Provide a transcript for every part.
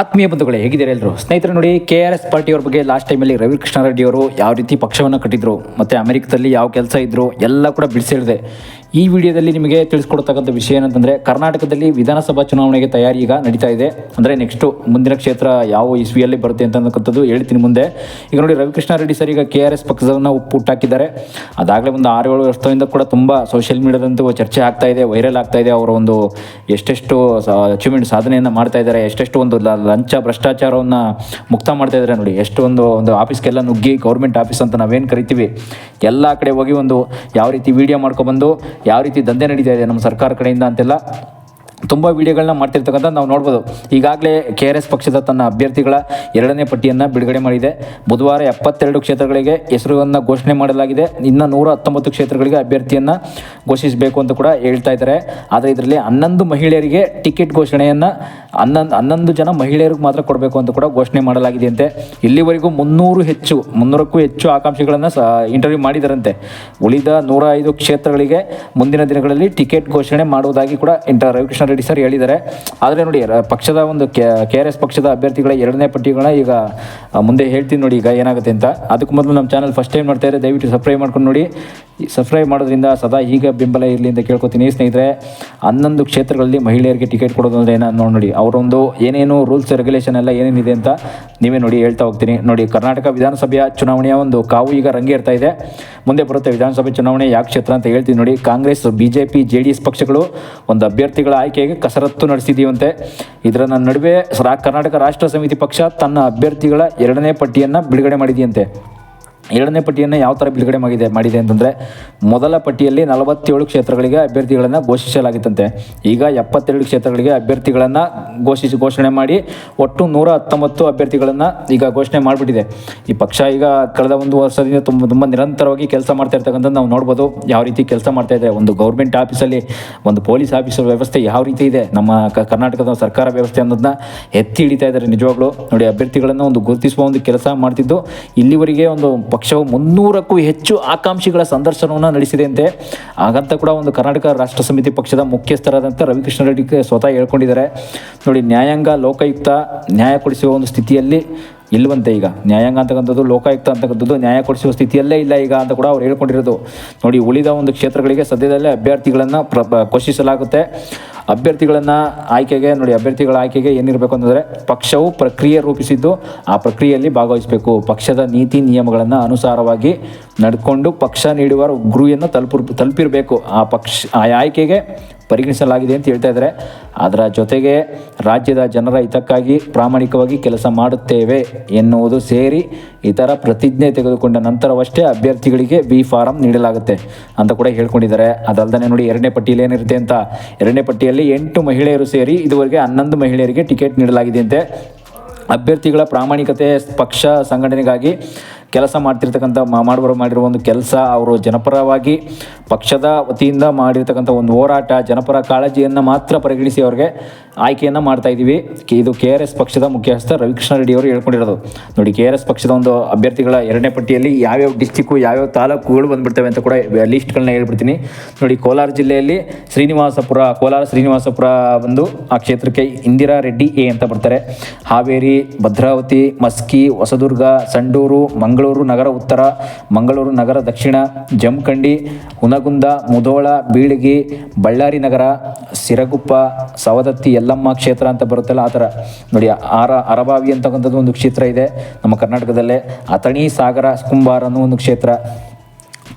ಆತ್ಮೀಯ ಬಂಧುಗಳೇ, ಹೇಗಿದ್ದಾರೆ ಎಲ್ಲರೂ? ಸ್ನೇಹಿತರು ನೋಡಿ ಕೆ ಆರ್ ಎಸ್ ಪಾರ್ಟಿಯವ್ರ ಬಗ್ಗೆ ಲಾಸ್ಟ್ ಟೈಮಲ್ಲಿ ರವಿ ಕೃಷ್ಣಾರೆಡ್ಡಿ ಯಾವ ರೀತಿ ಪಕ್ಷವನ್ನು ಕಟ್ಟಿದ್ರು, ಮತ್ತು ಅಮೆರಿಕದಲ್ಲಿ ಯಾವ ಕೆಲಸ ಇದ್ದರು ಎಲ್ಲ ಕೂಡ ಬಿಡಿಸಿಳಿದೆ ಈ ವಿಡಿಯೋದಲ್ಲಿ ನಿಮಗೆ ತಿಳಿಸ್ಕೊಡ್ತಕ್ಕಂಥ ವಿಷಯ ಏನಂತಂದರೆ, ಕರ್ನಾಟಕದಲ್ಲಿ ವಿಧಾನಸಭಾ ಚುನಾವಣೆಗೆ ತಯಾರಿ ಈಗ ನಡೀತಾ ಇದೆ. ಅಂದರೆ ನೆಕ್ಸ್ಟು ಮುಂದಿನ ಕ್ಷೇತ್ರ ಯಾವ ಇಸ್ವಿಯಲ್ಲಿ ಬರುತ್ತೆ ಅಂತಕ್ಕಂಥದ್ದು ಹೇಳ್ತೀನಿ ಮುಂದೆ. ಈಗ ನೋಡಿ, ರವಿಕೃಷ್ಣ ರೆಡ್ಡಿ ಸರ್ ಈಗ ಕೆ ಆರ್ ಎಸ್ ಪಕ್ಷವನ್ನು ಹುಟ್ಟಾಕಿದ್ದಾರೆ ಅದಾಗಲೇ ಒಂದು ಆರು ಏಳು ವರ್ಷದಿಂದ ಕೂಡ ತುಂಬ ಸೋಷಿಯಲ್ ಮೀಡಿಯಾದಂತೂ ಚರ್ಚೆ ಆಗ್ತಾ ಇದೆ ವೈರಲ್ ಆಗ್ತಾ ಇದೆ. ಅವರ ಒಂದು ಎಷ್ಟೆಷ್ಟು ಅಚೀವ್ಮೆಂಟ್ ಸಾಧನೆಯನ್ನು ಮಾಡ್ತಾ ಇದ್ದಾರೆ, ಎಷ್ಟೆಷ್ಟು ಒಂದು ಲಂಚ, ಭ್ರಷ್ಟಾಚಾರವನ್ನು ಮುಕ್ತ ಮಾಡ್ತಾ ಇದ್ದಾರೆ ನೋಡಿ. ಎಷ್ಟು ಒಂದು ಒಂದು ಆಫೀಸ್ಗೆಲ್ಲ ನುಗ್ಗಿ ಗೌರ್ಮೆಂಟ್ ಆಫೀಸ್ ಅಂತ ನಾವೇನು ಕರಿತೀವಿ? ಎಲ್ಲ ಕಡೆ ಹೋಗಿ ಒಂದು ಯಾವ ರೀತಿ ವಿಡಿಯೋ ಮಾಡ್ಕೊಬಂದು ಯಾವ ರೀತಿ ದಂಧೆ ನಡೀತಾ ಇದೆ ನಮ್ಮ ಸರ್ಕಾರ ಕಡೆಯಿಂದ ಅಂತೆಲ್ಲ ತುಂಬ ವಿಡಿಯೋಗಳನ್ನ ಮಾಡ್ತಿರ್ತಕ್ಕಂಥ ನಾವು ನೋಡ್ಬೋದು. ಈಗಾಗಲೇ ಕೆ ಆರ್ ಎಸ್ ಪಕ್ಷದ ತನ್ನ ಅಭ್ಯರ್ಥಿಗಳ ಎರಡನೇ ಪಟ್ಟಿಯನ್ನು ಬಿಡುಗಡೆ ಮಾಡಿದೆ. ಬುಧವಾರ ಎಪ್ಪತ್ತೆರಡು ಕ್ಷೇತ್ರಗಳಿಗೆ ಹೆಸರುಗಳನ್ನು ಘೋಷಣೆ ಮಾಡಲಾಗಿದೆ. ಇನ್ನು ನೂರ ಹತ್ತೊಂಬತ್ತು ಕ್ಷೇತ್ರಗಳಿಗೆ ಅಭ್ಯರ್ಥಿಯನ್ನು ಘೋಷಿಸಬೇಕು ಅಂತ ಕೂಡ ಹೇಳ್ತಾ ಇದ್ದಾರೆ. ಆದರೆ ಇದರಲ್ಲಿ ಹನ್ನೊಂದು ಮಹಿಳೆಯರಿಗೆ ಟಿಕೆಟ್ ಘೋಷಣೆಯನ್ನು ಹನ್ನೊಂದು ಹನ್ನೊಂದು ಜನ ಮಹಿಳೆಯರಿಗೆ ಮಾತ್ರ ಕೊಡಬೇಕು ಅಂತ ಕೂಡ ಘೋಷಣೆ ಮಾಡಲಾಗಿದೆಯಂತೆ. ಇಲ್ಲಿವರೆಗೂ ಮುನ್ನೂರು ಹೆಚ್ಚು, ಮುನ್ನೂರಕ್ಕೂ ಹೆಚ್ಚು ಆಕಾಂಕ್ಷಿಗಳನ್ನು ಸ ಇಂಟರ್ವ್ಯೂ ಮಾಡಿದರಂತೆ. ಉಳಿದ ನೂರ ಐದು ಕ್ಷೇತ್ರಗಳಿಗೆ ಮುಂದಿನ ದಿನಗಳಲ್ಲಿ ಟಿಕೆಟ್ ಘೋಷಣೆ ಮಾಡುವುದಾಗಿ ಕೂಡ ಇಂಟರ್ ರವಿಕೃಷ್ಣ ರೆಡ್ಡಿ ಸರ್ ಹೇಳಿದ್ದಾರೆ. ಆದರೆ ನೋಡಿ ಪಕ್ಷದ ಒಂದು ಕೆ ಆರ್ ಎಸ್ ಪಕ್ಷದ ಅಭ್ಯರ್ಥಿಗಳ ಎರಡನೇ ಪಟ್ಟಿಗಳನ್ನ ಈಗ ಮುಂದೆ ಹೇಳ್ತೀನಿ ನೋಡಿ ಈಗ ಏನಾಗುತ್ತೆ ಅಂತ. ಅದಕ್ಕೆ ಮೊದಲು ನಮ್ಮ ಚಾನಲ್ ಫಸ್ಟ್ ಟೈಮ್ ಮಾಡ್ತಾ ಇದ್ದಾರೆ ದಯವಿಟ್ಟು ಸಬ್ಸ್ಕ್ರೈಬ್ ಮಾಡ್ಕೊಂಡು ನೋಡಿ. ಸಬ್ಸ್ಕ್ರೈಬ್ ಮಾಡೋದ್ರಿಂದ ಸದಾ ಈಗ ಬೆಂಬಲ ಇರಲಿ ಅಂತ ಕೇಳ್ಕೊತೀನಿ. ಸ್ನೇಹಿತರೆ, ಹನ್ನೊಂದು ಕ್ಷೇತ್ರಗಳಲ್ಲಿ ಮಹಿಳೆಯರಿಗೆ ಟಿಕೆಟ್ ಕೊಡೋದು ಅಂದರೆ ಏನೋ ನೋಡಿ. ಅವರೊಂದು ಏನೇನು ರೂಲ್ಸ್ ರೆಗ್ಯುಲೇಷನ್ ಎಲ್ಲ ಏನೇನಿದೆ ಅಂತ ನೀವೇ ನೋಡಿ ಹೇಳ್ತಾ ಹೋಗ್ತೀನಿ. ನೋಡಿ, ಕರ್ನಾಟಕ ವಿಧಾನಸಭೆಯ ಚುನಾವಣೆಯ ಒಂದು ಕಾವು ಈಗ ರಂಗೇರ್ತಾ ಇದೆ. ಮುಂದೆ ಬರುತ್ತೆ ವಿಧಾನಸಭೆ ಚುನಾವಣೆ ಯಾವ ಕ್ಷೇತ್ರ ಅಂತ ಹೇಳ್ತೀನಿ ನೋಡಿ. Congress B J P J S ಪಕ್ಷಗಳು ಒಂದು ಅಭ್ಯರ್ಥಿಗಳ ಆಯ್ಕೆಗೆ ಕಸರತ್ತು ನಡೆಸಿದೀವಂತೆ. ಇದರ ನಡುವೆ ಕರ್ನಾಟಕ ರಾಷ್ಟ್ರ ಸಮಿತಿ ಪಕ್ಷ ತನ್ನ ಅಭ್ಯರ್ಥಿಗಳ ಎರಡನೇ ಪಟ್ಟಿಯನ್ನು ಬಿಡುಗಡೆ ಮಾಡಿದೆಯಂತೆ. ಎರಡನೇ ಪಟ್ಟಿಯನ್ನು ಯಾವ ಥರ ಬಿಡುಗಡೆ ಮಾಡಿದೆ ಮಾಡಿದೆ ಅಂತಂದರೆ ಮೊದಲ ಪಟ್ಟಿಯಲ್ಲಿ ನಲವತ್ತೇಳು ಕ್ಷೇತ್ರಗಳಿಗೆ ಅಭ್ಯರ್ಥಿಗಳನ್ನು ಘೋಷಿಸಲಾಗಿತ್ತಂತೆ. ಈಗ ಎಪ್ಪತ್ತೆರಡು ಕ್ಷೇತ್ರಗಳಿಗೆ ಅಭ್ಯರ್ಥಿಗಳನ್ನು ಘೋಷಿಸಿ ಘೋಷಣೆ ಮಾಡಿ ಒಟ್ಟು ನೂರ ಹತ್ತೊಂಬತ್ತು ಅಭ್ಯರ್ಥಿಗಳನ್ನು ಈಗ ಘೋಷಣೆ ಮಾಡಿಬಿಟ್ಟಿದೆ. ಈ ಪಕ್ಷ ಈಗ ಕಳೆದ ಒಂದು ವರ್ಷದಿಂದ ತುಂಬ ತುಂಬ ನಿರಂತರವಾಗಿ ಕೆಲಸ ಮಾಡ್ತಾ ಇರ್ತಕ್ಕಂಥದ್ದು ನಾವು ನೋಡ್ಬೋದು. ಯಾವ ರೀತಿ ಕೆಲಸ ಮಾಡ್ತಾ ಇದೆ ಒಂದು ಗೌರ್ಮೆಂಟ್ ಆಫೀಸಲ್ಲಿ ಒಂದು ಪೊಲೀಸ್ ಆಫೀಸರ್ ವ್ಯವಸ್ಥೆ ಯಾವ ರೀತಿ ಇದೆ? ನಮ್ಮ ಕರ್ನಾಟಕದ ಸರ್ಕಾರ ವ್ಯವಸ್ಥೆ ಅನ್ನೋದನ್ನ ಎತ್ತಿ ಹಿಡಿತಾ ಇದ್ದಾರೆ ನಿಜವಾಗ್ಲೂ. ನೋಡಿ, ಅಭ್ಯರ್ಥಿಗಳನ್ನು ಒಂದು ಗುರುತಿಸುವ ಒಂದು ಕೆಲಸ ಮಾಡ್ತಿದ್ದು. ಇಲ್ಲಿವರೆಗೆ ಒಂದು ಪಕ್ಷವು ಮುನ್ನೂರಕ್ಕೂ ಹೆಚ್ಚು ಆಕಾಂಕ್ಷಿಗಳ ಸಂದರ್ಶನವನ್ನು ನಡೆಸಿದೆಯಂತೆ ಹಾಗಂತ ಕೂಡ ಒಂದು ಕರ್ನಾಟಕ ರಾಷ್ಟ್ರ ಸಮಿತಿ ಪಕ್ಷದ ಮುಖ್ಯಸ್ಥರಾದಂಥ ರವಿಕೃಷ್ಣ ರೆಡ್ಡಿ ಸ್ವತಃ ಹೇಳ್ಕೊಂಡಿದ್ದಾರೆ. ನೋಡಿ, ನ್ಯಾಯಾಂಗ ಲೋಕಾಯುಕ್ತ ನ್ಯಾಯ ಕೊಡಿಸುವ ಒಂದು ಸ್ಥಿತಿಯಲ್ಲಿ ಇಲ್ವಂತೆ ಈಗ. ನ್ಯಾಯಾಂಗ ಅಂತಕ್ಕಂಥದ್ದು, ಲೋಕಾಯುಕ್ತ ಅಂತಕ್ಕಂಥದ್ದು ನ್ಯಾಯ ಕೊಡಿಸುವ ಸ್ಥಿತಿಯಲ್ಲೇ ಇಲ್ಲ ಈಗ ಅಂತ ಕೂಡ ಅವ್ರು ಹೇಳ್ಕೊಂಡಿರೋದು. ನೋಡಿ, ಉಳಿದ ಒಂದು ಕ್ಷೇತ್ರಗಳಿಗೆ ಸದ್ಯದಲ್ಲೇ ಅಭ್ಯರ್ಥಿಗಳನ್ನು ಪ್ರ ಘೋಷಿಸಲಾಗುತ್ತೆ. ಅಭ್ಯರ್ಥಿಗಳನ್ನು ಆಯ್ಕೆಗೆ, ನೋಡಿ, ಅಭ್ಯರ್ಥಿಗಳ ಆಯ್ಕೆಗೆ ಏನಿರಬೇಕು ಅಂತಂದರೆ ಪಕ್ಷವು ಪ್ರಕ್ರಿಯೆ ರೂಪಿಸಿದ್ದು ಆ ಪ್ರಕ್ರಿಯೆಯಲ್ಲಿ ಭಾಗವಹಿಸಬೇಕು. ಪಕ್ಷದ ನೀತಿ ನಿಯಮಗಳನ್ನು ಅನುಸಾರವಾಗಿ ನಡ್ಕೊಂಡು ಪಕ್ಷ ನೀಡುವ ಗುರಿಯನ್ನು ತಲುಪ ತಲುಪಿರಬೇಕು. ಆ ಪಕ್ಷ ಆ ಆಯ್ಕೆಗೆ ಪರಿಗಣಿಸಲಾಗಿದೆ ಅಂತ ಹೇಳ್ತಾ ಇದ್ದಾರೆ. ಅದರ ಜೊತೆಗೆ ರಾಜ್ಯದ ಜನರ ಹಿತಕ್ಕಾಗಿ ಪ್ರಾಮಾಣಿಕವಾಗಿ ಕೆಲಸ ಮಾಡುತ್ತೇವೆ ಎನ್ನುವುದು ಸೇರಿ ಇತರ ಪ್ರತಿಜ್ಞೆ ತೆಗೆದುಕೊಂಡ ನಂತರವಷ್ಟೇ ಅಭ್ಯರ್ಥಿಗಳಿಗೆ ಬಿ ಫಾರಂ ನೀಡಲಾಗುತ್ತೆ ಅಂತ ಕೂಡ ಹೇಳ್ಕೊಂಡಿದ್ದಾರೆ. ಅದಲ್ಲದೆ ನೋಡಿ ಎರಡನೇ ಪಟ್ಟಿಯಲ್ಲಿ ಏನಿರುತ್ತೆ ಅಂತ. ಎರಡನೇ ಪಟ್ಟಿಯಲ್ಲಿ ಎಂಟು ಮಹಿಳೆಯರು ಸೇರಿ ಇದುವರೆಗೆ ಹನ್ನೊಂದು ಮಹಿಳೆಯರಿಗೆ ಟಿಕೆಟ್ ನೀಡಲಾಗಿದೆಯಂತೆ ಅಭ್ಯರ್ಥಿಗಳ ಪ್ರಾಮಾಣಿಕತೆ, ಪಕ್ಷ, ಸಂಘಟನೆಗಾಗಿ ಕೆಲಸ ಮಾಡ್ತಿರ್ತಕ್ಕಂಥ ಮಾಡುವ ಮಾಡಿರುವ ಒಂದು ಕೆಲಸ, ಅವರು ಜನಪರವಾಗಿ ಪಕ್ಷದ ವತಿಯಿಂದ ಮಾಡಿರ್ತಕ್ಕಂಥ ಒಂದು ಹೋರಾಟ, ಜನಪರ ಕಾಳಜಿಯನ್ನು ಮಾತ್ರ ಪರಿಗಣಿಸಿ ಅವ್ರಿಗೆ ಆಯ್ಕೆಯನ್ನು ಮಾಡ್ತಾ ಇದ್ದೀವಿ. ಇದು ಕೆ ಆರ್ ಎಸ್ ಪಕ್ಷದ ಮುಖ್ಯಸ್ಥ ರವಿಕೃಷ್ಣ ರೆಡ್ಡಿ ಅವರು ಹೇಳ್ಕೊಂಡಿರೋದು. ನೋಡಿ, ಕೆ ಆರ್ ಎಸ್ ಪಕ್ಷದ ಒಂದು ಅಭ್ಯರ್ಥಿಗಳ ಎರಡನೇ ಪಟ್ಟಿಯಲ್ಲಿ ಯಾವ್ಯಾವ ಡಿಸ್ಟಿಕ್ಕು ಯಾವ್ಯಾವ ತಾಲೂಕುಗಳು ಬಂದ್ಬಿಡ್ತವೆ ಅಂತ ಕೂಡ ಲಿಸ್ಟ್ಗಳನ್ನ ಹೇಳ್ಬಿಡ್ತೀನಿ. ನೋಡಿ, ಕೋಲಾರ ಜಿಲ್ಲೆಯಲ್ಲಿ ಶ್ರೀನಿವಾಸಪುರ, ಕೋಲಾರ ಶ್ರೀನಿವಾಸಪುರ ಒಂದು ಆ ಕ್ಷೇತ್ರಕ್ಕೆ ಇಂದಿರಾ ರೆಡ್ಡಿ ಎ ಅಂತ ಬರ್ತಾರೆ. ಹಾವೇರಿ, ಭದ್ರಾವತಿ, ಮಸ್ಕಿ, ಹೊಸದುರ್ಗ, ಸಂಡೂರು, ಮಂಗಳೂರು ನಗರ ಉತ್ತರ, ಮಂಗಳೂರು ನಗರ ದಕ್ಷಿಣ, ಜಮಖಂಡಿ, ಹುನಗುಂದ ಮುಧೋಳ ಬೀಳಗಿ, ಬಳ್ಳಾರಿ ನಗರ, ಸಿರಗುಪ್ಪ, ಸವದತ್ತಿ ಯಲ್ಲಮ್ಮ ಕ್ಷೇತ್ರ ಅಂತ ಬರುತ್ತಲ್ಲ, ಆ ಥರ. ನೋಡಿ, ಆರ, ಅರಬಾವಿ ಅಂತಕ್ಕಂಥದ್ದು ಒಂದು ಕ್ಷೇತ್ರ ಇದೆ. ನಮ್ಮ ಕರ್ನಾಟಕದಲ್ಲೇ ಅಥಣಿ, ಸಾಗರ, ಕುಂಬಾರ ಅನ್ನೋ ಒಂದು ಕ್ಷೇತ್ರ.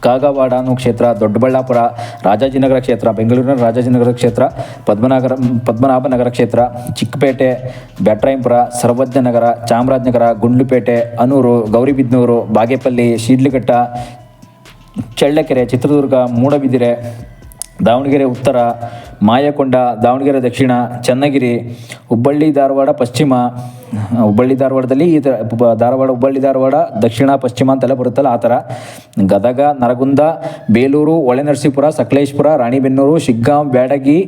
ಕಾಗವಾಡ ಅನ್ನೋ ಕ್ಷೇತ್ರ, ದೊಡ್ಡಬಳ್ಳಾಪುರ, ರಾಜಾಜಿನಗರ ಕ್ಷೇತ್ರ, ಬೆಂಗಳೂರಿನ ರಾಜಾಜಿನಗರ ಕ್ಷೇತ್ರ, ಪದ್ಮನಾಗರ, ಪದ್ಮನಾಭನಗರ ಕ್ಷೇತ್ರ, ಚಿಕ್ಕಪೇಟೆ, ಬ್ಯಾಟ್ರಾಯಂಪುರ ಸರ್ವಜ್ಞ ನಗರ ಚಾಮರಾಜನಗರ, ಗುಂಡ್ಲುಪೇಟೆ, ಅನೂರು, ಗೌರಿಬಿದನೂರು, ಬಾಗೇಪಲ್ಲಿ, ಶಿಡ್ಲಘಟ್ಟ, ಚಳ್ಳಕೆರೆ, ಚಿತ್ರದುರ್ಗ, ಮೂಡಬಿದಿರೆ ದಾವಣಗೆರೆ ಉತ್ತರ, ಮಾಯಕೊಂಡ, ದಾವಣಗೆರೆ ದಕ್ಷಿಣ, ಚನ್ನಗಿರಿ, ಹುಬ್ಬಳ್ಳಿ, ಧಾರವಾಡ, ಪಶ್ಚಿಮ, ಹುಬ್ಬಳ್ಳಿ, ಧಾರವಾಡದಲ್ಲಿ ಈ ಥರ ಧಾರವಾಡ, ಹುಬ್ಬಳ್ಳಿ, ಧಾರವಾಡ, ದಕ್ಷಿಣ, ಪಶ್ಚಿಮ ಅಂತೆಲ್ಲ ಬರುತ್ತಲ್ಲ ಆ ಥರ. ಗದಗ, ನರಗುಂದ, ಬೇಲೂರು, ಹೊಳೆನರಸೀಪುರ, ಸಕಲೇಶ್ಪುರ, ರಾಣಿಬೆನ್ನೂರು ಶಿಗ್ಗಾಂ ಬ್ಯಾಡಗಿ,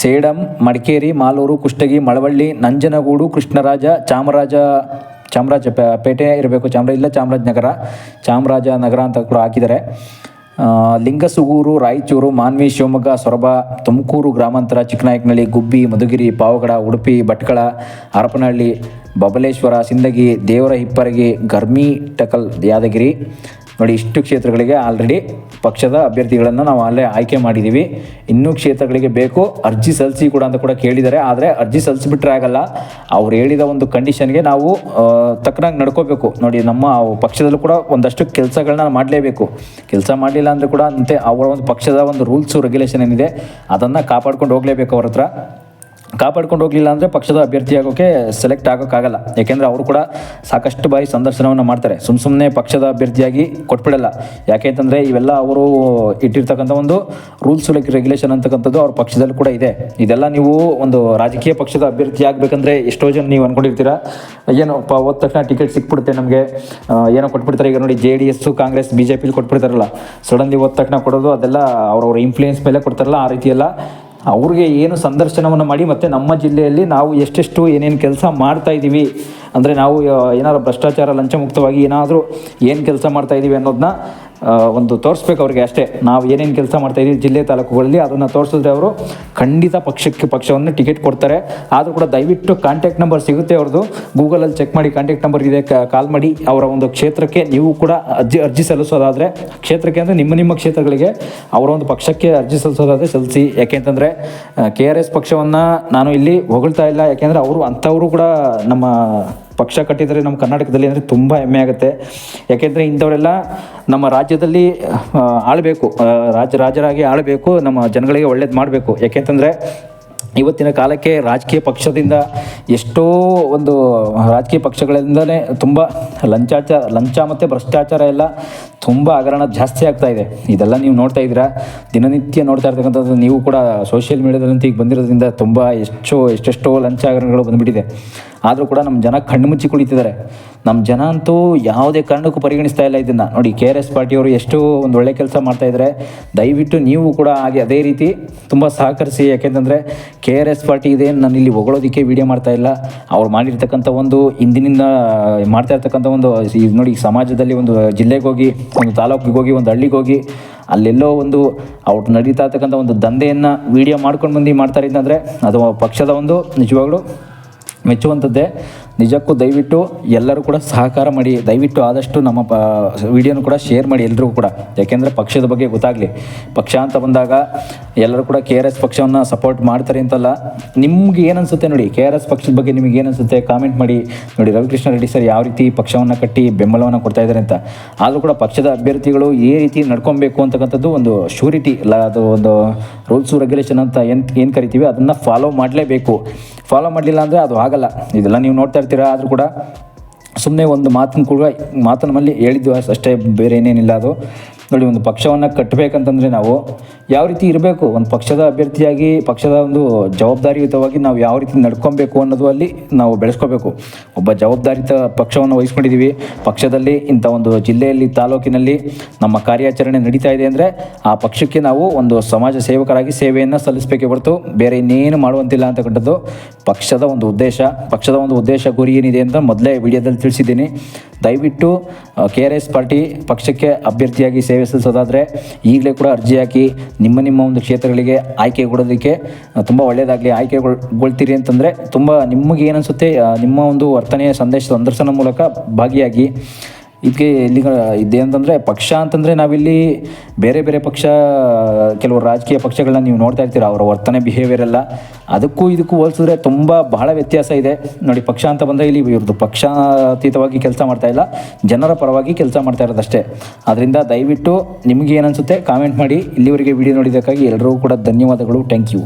ಸೇಡಂ, ಮಡಿಕೇರಿ, ಮಾಲೂರು, ಕುಷ್ಟಗಿ, ಮಳವಳ್ಳಿ, ನಂಜನಗೂಡು, ಕೃಷ್ಣರಾಜ, ಚಾಮರಾಜ ಚಾಮರಾಜ ಪೇಟೆ ಇರಬೇಕು. ಚಾಮರಾಜ ಇಲ್ಲ, ಚಾಮರಾಜನಗರ. ಚಾಮರಾಜನಗರ ಅಂತ ಕೂಡ ಹಾಕಿದ್ದಾರೆ. ಲಿಂಗಸುಗೂರು, ರಾಯಚೂರು, ಮಾನ್ವಿ, ಶಿವಮೊಗ್ಗ, ಸೊರಬ, ತುಮಕೂರು ಗ್ರಾಮಾಂತರ, ಚಿಕ್ಕನಾಯಕನಹಳ್ಳಿ, ಗುಬ್ಬಿ, ಮಧುಗಿರಿ, ಪಾವಗಡ, ಉಡುಪಿ, ಭಟ್ಕಳ, ಹರಪನಹಳ್ಳಿ, ಬಬಲೇಶ್ವರ, ಸಿಂದಗಿ, ದೇವರ ಹಿಪ್ಪರಗಿ, ಗರ್ಮಿ, ಟಕಲ್, ಯಾದಗಿರಿ. ನೋಡಿ, ಇಷ್ಟು ಕ್ಷೇತ್ರಗಳಿಗೆ ಆಲ್ರೆಡಿ ಪಕ್ಷದ ಅಭ್ಯರ್ಥಿಗಳನ್ನು ನಾವು ಅಲ್ಲೇ ಆಯ್ಕೆ ಮಾಡಿದ್ದೀವಿ ಇನ್ನೂ ಕ್ಷೇತ್ರಗಳಿಗೆ ಬೇಕು, ಅರ್ಜಿ ಸಲ್ಲಿಸಿ ಕೂಡ ಅಂತ ಕೂಡ ಕೇಳಿದ್ದಾರೆ. ಆದರೆ ಅರ್ಜಿ ಸಲ್ಲಿಸಿಬಿಟ್ರೆ ಆಗಲ್ಲ. ಅವ್ರು ಹೇಳಿದ ಒಂದು ಕಂಡೀಷನ್ಗೆ ನಾವು ತಕ್ಕನಾಗಿ ನಡ್ಕೋಬೇಕು. ನೋಡಿ, ನಮ್ಮ ಪಕ್ಷದಲ್ಲೂ ಕೂಡ ಒಂದಷ್ಟು ಕೆಲಸಗಳನ್ನ ಮಾಡಲೇಬೇಕು. ಕೆಲಸ ಮಾಡಲಿಲ್ಲ ಅಂದರೆ ಕೂಡ ಅಂತೆ, ಅವರ ಒಂದು ಪಕ್ಷದ ಒಂದು ರೂಲ್ಸು ರೆಗ್ಯುಲೇಷನ್ ಏನಿದೆ, ಅದನ್ನು ಕಾಪಾಡ್ಕೊಂಡು ಹೋಗಲೇಬೇಕು ಅವ್ರ ಹತ್ರ. ಕಾಪಾಡ್ಕೊಂಡು ಹೋಗಲಿಲ್ಲ ಅಂದರೆ ಪಕ್ಷದ ಅಭ್ಯರ್ಥಿ ಆಗೋಕೆ ಸೆಲೆಕ್ಟ್ ಆಗೋಕ್ಕಾಗಲ್ಲ. ಯಾಕೆಂದರೆ ಅವರು ಕೂಡ ಸಾಕಷ್ಟು ಬಾರಿ ಸಂದರ್ಶನವನ್ನು ಮಾಡ್ತಾರೆ. ಸುಮ್ಮ ಸುಮ್ಮನೆ ಪಕ್ಷದ ಅಭ್ಯರ್ಥಿಯಾಗಿ ಕೊಟ್ಬಿಡಲ್ಲ. ಯಾಕೆ ಅಂತಂದರೆ ಇವೆಲ್ಲ ಅವರು ಇಟ್ಟಿರ್ತಕ್ಕಂಥ ಒಂದು ರೂಲ್ಸ್ ರೆಗ್ಯುಲೇಷನ್ ಅಂತಕ್ಕಂಥದ್ದು ಅವ್ರ ಪಕ್ಷದಲ್ಲಿ ಕೂಡ ಇದೆ. ಇದೆಲ್ಲ ನೀವು ಒಂದು ರಾಜಕೀಯ ಪಕ್ಷದ ಅಭ್ಯರ್ಥಿ ಆಗಬೇಕಂದ್ರೆ ಎಷ್ಟೋ ಜನ ನೀವು ಅಂದ್ಕೊಂಡಿರ್ತೀರಾ ಏನೋ ಹೋದ ತಕ್ಷಣ ಟಿಕೆಟ್ ಸಿಕ್ಬಿಡುತ್ತೆ ನಮಗೆ. ಏನೋ ಕೊಟ್ಬಿಡ್ತಾರೆ. ಈಗ ನೋಡಿ J D S Congress B J ಪಿಲಿ ಕೊಟ್ಬಿಡ್ತಾರಲ್ಲ. ಸಡನ್ಲಿ ಹೋದ ತಕ್ಷಣ ಕೊಡೋದು ಅದೆಲ್ಲ ಅವ್ರವ್ರ ಇನ್ಫ್ಲೂಯೆನ್ಸ್ ಮೇಲೆ ಕೊಡ್ತಾರಲ್ಲ ಆ ರೀತಿ ಎಲ್ಲ ಅವ್ರಿಗೆ ಏನು ಸಂದರ್ಶನವನ್ನು ಮಾಡಿ ಮತ್ತು ನಮ್ಮ ಜಿಲ್ಲೆಯಲ್ಲಿ ನಾವು ಎಷ್ಟೆಷ್ಟು ಏನೇನು ಕೆಲಸ ಮಾಡ್ತಾ ಇದ್ದೀವಿ ಅಂದರೆ ನಾವು ಏನಾದ್ರು ಭ್ರಷ್ಟಾಚಾರ ಲಂಚ ಮುಕ್ತವಾಗಿ ಏನಾದರೂ ಏನು ಕೆಲಸ ಮಾಡ್ತಾ ಇದ್ದೀವಿ ಅನ್ನೋದನ್ನ ಒಂದು ತೋರಿಸ್ಬೇಕು ಅವ್ರಿಗೆ ಅಷ್ಟೇ. ನಾವು ಏನೇನು ಕೆಲಸ ಮಾಡ್ತಾ ಇದೀವಿ ಜಿಲ್ಲೆ ತಾಲೂಕುಗಳಲ್ಲಿ, ಅದನ್ನು ತೋರಿಸಿದ್ರೆ ಅವರು ಖಂಡಿತ ಪಕ್ಷಕ್ಕೆ ಪಕ್ಷವನ್ನು ಟಿಕೆಟ್ ಕೊಡ್ತಾರೆ. ಆದರೂ ಕೂಡ ದಯವಿಟ್ಟು ಕಾಂಟ್ಯಾಕ್ಟ್ ನಂಬರ್ ಸಿಗುತ್ತೆ ಅವ್ರದ್ದು ಗೂಗಲಲ್ಲಿ ಚೆಕ್ ಮಾಡಿ ಕಾಂಟ್ಯಾಕ್ಟ್ ನಂಬರ್ ಇದೆ ಕಾಲ್ ಮಾಡಿ. ಅವರ ಒಂದು ಕ್ಷೇತ್ರಕ್ಕೆ ನೀವು ಕೂಡ ಅರ್ಜಿ ಅರ್ಜಿ ಸಲ್ಲಿಸೋದಾದರೆ, ಕ್ಷೇತ್ರಕ್ಕೆ ಅಂದರೆ ನಿಮ್ಮ ನಿಮ್ಮ ಕ್ಷೇತ್ರಗಳಿಗೆ ಅವರ ಒಂದು ಪಕ್ಷಕ್ಕೆ ಅರ್ಜಿ ಸಲ್ಲಿಸೋದಾದರೆ ಸಲ್ಲಿಸಿ. ಯಾಕೆಂತಂದರೆ ಕೆ ಆರ್ ಎಸ್ ಪಕ್ಷವನ್ನು ನಾನು ಇಲ್ಲಿ ಹೊಗಳ್ತಾ ಇಲ್ಲ. ಯಾಕೆಂದರೆ ಅವರು ಅಂಥವರು ಕೂಡ ನಮ್ಮ ಪಕ್ಷ ಕಟ್ಟಿದರೆ ನಮ್ಮ ಕರ್ನಾಟಕದಲ್ಲಿ ಅಂದರೆ ತುಂಬ ಹೆಮ್ಮೆ ಆಗುತ್ತೆ. ಯಾಕೆಂದರೆ ಇಂಥವರೆಲ್ಲ ನಮ್ಮ ರಾಜ್ಯದಲ್ಲಿ ಆಳಬೇಕು. ರಾಜ, ರಾಜರಾಗಿ ಆಳಬೇಕು, ನಮ್ಮ ಜನಗಳಿಗೆ ಒಳ್ಳೇದು ಮಾಡಬೇಕು. ಯಾಕೆಂತಂದರೆ ಇವತ್ತಿನ ಕಾಲಕ್ಕೆ ರಾಜಕೀಯ ಪಕ್ಷದಿಂದ ಎಷ್ಟೋ ಒಂದು ರಾಜಕೀಯ ಪಕ್ಷಗಳಿಂದಲೇ ತುಂಬ ಲಂಚಾಚಾರ ಲಂಚ ಮತ್ತು ಭ್ರಷ್ಟಾಚಾರ ಎಲ್ಲ ತುಂಬ ಹಗರಣ ಜಾಸ್ತಿ ಆಗ್ತಾ ಇದೆ. ಇದೆಲ್ಲ ನೀವು ನೋಡ್ತಾ ಇದ್ದೀರಾ? ದಿನನಿತ್ಯ ನೋಡ್ತಾ ಇರ್ತಕ್ಕಂಥದ್ದು ನೀವು ಕೂಡ ಸೋಷಿಯಲ್ ಮೀಡಿಯಾದಲ್ಲಂತ ಈಗ ಬಂದಿರೋದ್ರಿಂದ ತುಂಬ ಎಷ್ಟೋ, ಎಷ್ಟೆಷ್ಟೋ ಲಂಚ ಹಗರಣಗಳು ಬಂದುಬಿಟ್ಟಿದೆ. ಆದರೂ ಕೂಡ ನಮ್ಮ ಜನ ಕಣ್ಣು ಮುಚ್ಚಿ ಕುಳಿತಿದ್ದಾರೆ. ನಮ್ಮ ಜನ ಅಂತೂ ಯಾವುದೇ ಕಾರಣಕ್ಕೂ ಪರಿಗಣಿಸ್ತಾ ಇಲ್ಲ ಇದನ್ನು. ನೋಡಿ ಕೆ ಆರ್ ಎಸ್ ಪಾರ್ಟಿಯವರು ಎಷ್ಟು ಒಂದು ಒಳ್ಳೆ ಕೆಲಸ ಮಾಡ್ತಾ ಇದ್ದಾರೆ ದಯವಿಟ್ಟು ನೀವು ಕೂಡ ಹಾಗೆ ಅದೇ ರೀತಿ ತುಂಬ ಸಹಕರಿಸಿ. ಯಾಕೆಂತಂದರೆ ಕೆ ಆರ್ ಎಸ್ ಪಾರ್ಟಿ ಇದೆ, ನಾನು ಇಲ್ಲಿ ಹೊಗಳೋದಕ್ಕೆ ವಿಡಿಯೋ ಮಾಡ್ತಾ ಇಲ್ಲ. ಅವ್ರು ಮಾಡಿರ್ತಕ್ಕಂಥ ಒಂದು ಇಂದಿನಿಂದ ಮಾಡ್ತಾ ಇರ್ತಕ್ಕಂಥ ಒಂದು ನೋಡಿ ಸಮಾಜದಲ್ಲಿ ಒಂದು ಜಿಲ್ಲೆಗೆ ಹೋಗಿ, ಒಂದು ತಾಲೂಕಿಗೆ ಹೋಗಿ, ಒಂದು ಹಳ್ಳಿಗೆ ಹೋಗಿ, ಅಲ್ಲೆಲ್ಲೋ ಒಂದು ಅವ್ರು ನಡೀತಾ ಇರ್ತಕ್ಕಂಥ ಒಂದು ದಂಧೆಯನ್ನು ವಿಡಿಯೋ ಮಾಡ್ಕೊಂಡು ಬಂದು ಮಾಡ್ತಾರೆ. ಅಂತಂದರೆ ಅದು ಪಕ್ಷದ ಒಂದು ನಿಜವಾಗ್ಲೂ ಮೆಚ್ಚುವಂಥದ್ದೇ. ನಿಜಕ್ಕೂ ದಯವಿಟ್ಟು ಎಲ್ಲರೂ ಕೂಡ ಸಹಕಾರ ಮಾಡಿ, ದಯವಿಟ್ಟು ಆದಷ್ಟು ನಮ್ಮ ಪ, ವಿಡಿಯೋನು ಕೂಡ ಶೇರ್ ಮಾಡಿ ಎಲ್ಲರಿಗೂ ಕೂಡ. ಯಾಕೆಂದರೆ ಪಕ್ಷದ ಬಗ್ಗೆ ಗೊತ್ತಾಗಲಿ. ಪಕ್ಷ ಅಂತ ಬಂದಾಗ ಎಲ್ಲರೂ ಕೂಡ ಕೆ ಆರ್ ಎಸ್ ಪಕ್ಷವನ್ನು ಸಪೋರ್ಟ್ ಮಾಡ್ತಾರೆ ಅಂತಲ್ಲ. ನಿಮ್ಗೆ ಏನನ್ಸುತ್ತೆ ನೋಡಿ? ಕೆ ಆರ್ ಎಸ್ ಪಕ್ಷದ ಬಗ್ಗೆ ನಿಮಗೆ ಏನನ್ಸುತ್ತೆ? ಕಾಮೆಂಟ್ ಮಾಡಿ. ನೋಡಿ, ರವಿಕೃಷ್ಣ ರೆಡ್ಡಿ ಸರ್ ಯಾವ ರೀತಿ ಪಕ್ಷವನ್ನು ಕಟ್ಟಿ ಬೆಂಬಲವನ್ನು ಕೊಡ್ತಾ ಇದ್ದಾರೆ ಅಂತ. ಆದರೂ ಕೂಡ ಪಕ್ಷದ ಅಭ್ಯರ್ಥಿಗಳು ಈ ರೀತಿ ನಡ್ಕೊಬೇಕು ಅಂತಕ್ಕಂಥದ್ದು ಒಂದು ಶ್ಯೂರಿಟಿ ಇಲ್ಲ ಅದು ಒಂದು ರೂಲ್ಸು ರೆಗ್ಯುಲೇಷನ್ ಅಂತ ಏನು ಏನು ಕರಿತೀವಿ, ಅದನ್ನು ಫಾಲೋ ಮಾಡಲೇಬೇಕು. ಫಾಲೋ ಮಾಡಲಿಲ್ಲ ಅಂದರೆ ಅದು ಆಗಲ್ಲ. ಇದೆಲ್ಲ ನೀವು ನೋಡ್ತಾ ಇರ್ತೀರಾ ಆದರೂ ಕೂಡ ಸುಮ್ಮನೆ ಒಂದು ಮಾತನ್ನು ಕೂಡ ಮಾತನ್ನ ಮಲ್ಲಿ ಹೇಳಿದ್ದು ಅಷ್ಟೇ, ಬೇರೆ ಏನೇನಿಲ್ಲ ಅದು. ನೋಡಿ, ಒಂದು ಪಕ್ಷವನ್ನು ಕಟ್ಟಬೇಕಂತಂದರೆ ನಾವು ಯಾವ ರೀತಿ ಇರಬೇಕು? ಒಂದು ಪಕ್ಷದ ಅಭ್ಯರ್ಥಿಯಾಗಿ, ಪಕ್ಷದ ಒಂದು ಜವಾಬ್ದಾರಿಯುತವಾಗಿ ನಾವು ಯಾವ ರೀತಿ ನಡ್ಕೊಬೇಕು ಅನ್ನೋದು ಅಲ್ಲಿ ನಾವು ಬೆಳೆಸ್ಕೋಬೇಕು. ಒಬ್ಬ ಜವಾಬ್ದಾರಿತ ಪಕ್ಷವನ್ನು ವಹಿಸ್ಕೊಂಡಿದ್ದೀವಿ ಪಕ್ಷದಲ್ಲಿ ಇಂಥ ಒಂದು ಜಿಲ್ಲೆಯಲ್ಲಿ, ತಾಲೂಕಿನಲ್ಲಿ ನಮ್ಮ ಕಾರ್ಯಾಚರಣೆ ನಡೀತಾ ಇದೆ ಅಂದರೆ ಆ ಪಕ್ಷಕ್ಕೆ ನಾವು ಒಂದು ಸಮಾಜ ಸೇವಕರಾಗಿ ಸೇವೆಯನ್ನು ಸಲ್ಲಿಸಬೇಕೇ ಹೊರತು ಬೇರೆ ಇನ್ನೇನು ಮಾಡುವಂತಿಲ್ಲ ಅಂತಕ್ಕಂಥದ್ದು ಪಕ್ಷದ ಒಂದು ಉದ್ದೇಶ. ಪಕ್ಷದ ಒಂದು ಉದ್ದೇಶ ಗುರಿ ಏನಿದೆ ಅಂತ ಮೊದಲೇ ವಿಡಿಯೋದಲ್ಲಿ ತಿಳಿಸಿದ್ದೀನಿ. ದಯವಿಟ್ಟು ಕೆ ಆರ್ ಎಸ್ ಪಾರ್ಟಿ ಪಕ್ಷಕ್ಕೆ ಅಭ್ಯರ್ಥಿಯಾಗಿ ಸೇವೆ ಸಲ್ಲಿಸೋದಾದರೆ ಈಗಲೇ ಕೂಡ ಅರ್ಜಿ ಹಾಕಿ ನಿಮ್ಮ ನಿಮ್ಮ ಒಂದು ಕ್ಷೇತ್ರಗಳಿಗೆ ಆಯ್ಕೆ ಕೊಡೋದಕ್ಕೆ ತುಂಬ ಒಳ್ಳೆಯದಾಗಲಿ ಆಯ್ಕೆಗೊಳ್ಗೊಳ್ತೀರಿ ಅಂತಂದರೆ ತುಂಬ ನಿಮಗೆ ಏನನ್ಸುತ್ತೆ ನಿಮ್ಮ ಒಂದು ವರ್ತನೆಯ ಸಂದೇಶ ಸಂದರ್ಶನ ಮೂಲಕ ಭಾಗಿಯಾಗಿ ಇದಕ್ಕೆ ಇಲ್ಲಿ ಇದೇನಂತಂದರೆ ಪಕ್ಷ ಅಂತಂದರೆ ನಾವಿಲ್ಲಿ ಬೇರೆ ಬೇರೆ ಪಕ್ಷ, ಕೆಲವು ರಾಜಕೀಯ ಪಕ್ಷಗಳನ್ನ ನೀವು ನೋಡ್ತಾ ಇರ್ತೀರ, ಅವರ ವರ್ತನೆ ಬಿಹೇವಿಯರ್ ಎಲ್ಲ. ಅದಕ್ಕೂ ಇದಕ್ಕೂ ಹೋಲಿಸಿದ್ರೆ ತುಂಬ ಬಹಳ ವ್ಯತ್ಯಾಸ ಇದೆ. ನೋಡಿ, ಪಕ್ಷ ಅಂತ ಬಂದರೆ ಇಲ್ಲಿ ಇವ್ರದ್ದು ಪಕ್ಷಾತೀತವಾಗಿ ಕೆಲಸ ಮಾಡ್ತಾ ಇಲ್ಲ, ಜನರ ಪರವಾಗಿ ಕೆಲಸ ಮಾಡ್ತಾ ಇರೋದಷ್ಟೇ. ಅದರಿಂದ ದಯವಿಟ್ಟು ನಿಮಗೆ ಏನನ್ಸುತ್ತೆ ಕಾಮೆಂಟ್ ಮಾಡಿ. ಇಲ್ಲಿವರೆಗೆ ವಿಡಿಯೋ ನೋಡಿದ್ದಕ್ಕಾಗಿ ಎಲ್ಲರಿಗೂ ಕೂಡ ಧನ್ಯವಾದಗಳು. Thank you